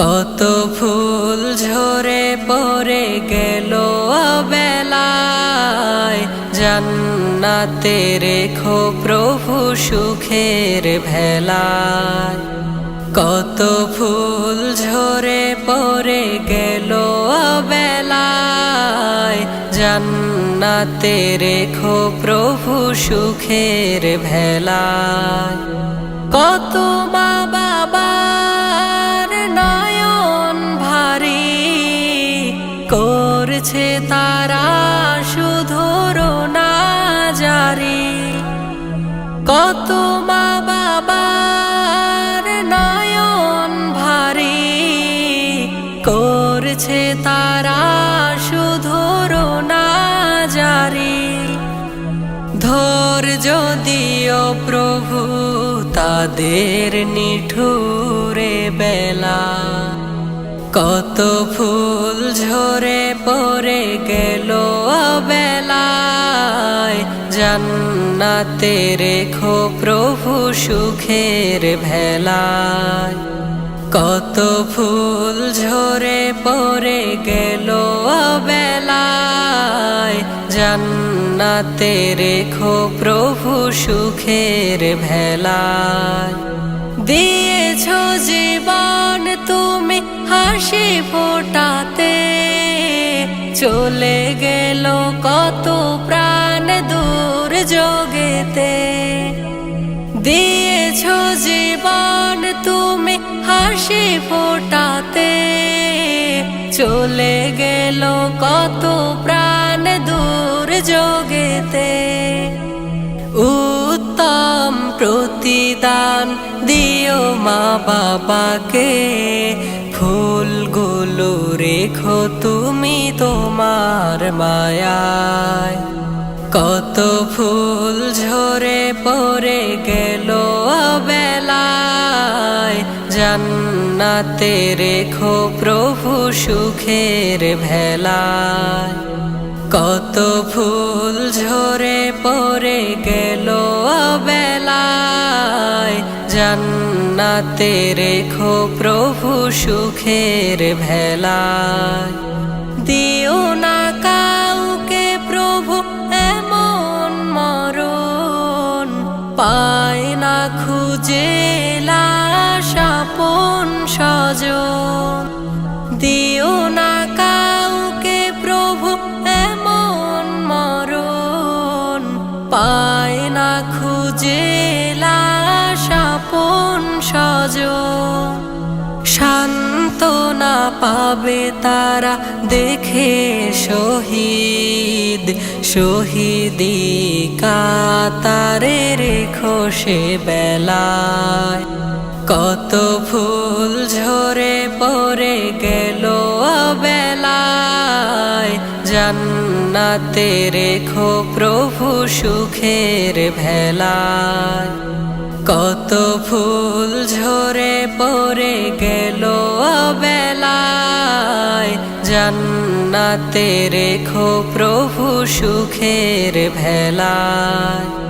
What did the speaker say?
কত ফুল ঝরে পড়ে গেল বেলায় জান্নাতে রেখো প্রভু সুখের ভেলায়। কত ফুল ঝরে পড়ে গেল বেলায় জান্নাতে রেখো প্রভু সুখের ভেলায়। কত মা তারা শুধু না জারি। কত মা বাবার নয়ন ভারী। করছে তারা শুধু না জারি। ধর যদিও প্রভু তাদের নিঠুরে বেলা। কত ফুল ঝরে পড়ে গেল বেলায় জান্নাতে রেখো প্রভু সুখের ভেলায়। কত ফুল ঝরে পড়ে গেল বেলায় জান্নাতে রেখো প্রভু সুখের ভেলায়। দিয়েছ জীবন তুমি হাসি ফোটাতে চলে গেল কত প্রাণ দূর যোগেতে দিয়েছ জীবন তুমি হাসি ফোটাতে চলে গেল কত প্রাণ দূর যোগেতে উত্তম প্রতিদান দিও মা বাবাকে ফুলগুলো রেখো তুমি তোমার মায়ায়। কত ফুল ঝরে পড়ে গেল বেলায় জান্নাতে রেখো প্রভু সুখের ভেলায়। কত ফুল ঝরে পড়ে গেল জান্নাতে রেখো প্রভু সুখের ভেলায়। দিও না কাউকে প্রভু এমন মরণ। পায় না খুঁজে লাশাপন সজন দিও না কাউকে প্রভু এমন মরণ। পায় না খুঁজে লাশাপন সজন সান্ত্বনা পাবে তারা, দেখে শহীদ। শহীদি কাতারে রেখো সে বেলায়। কত ফুল ঝরে পড়ে গেল বেলায় জান্নাতে রেখো প্রভু সুখের ভেলায়। কত ফুল পড়ে গেল বেলায় জান্নাতে রেখো প্রভু সুখের ভেলায়।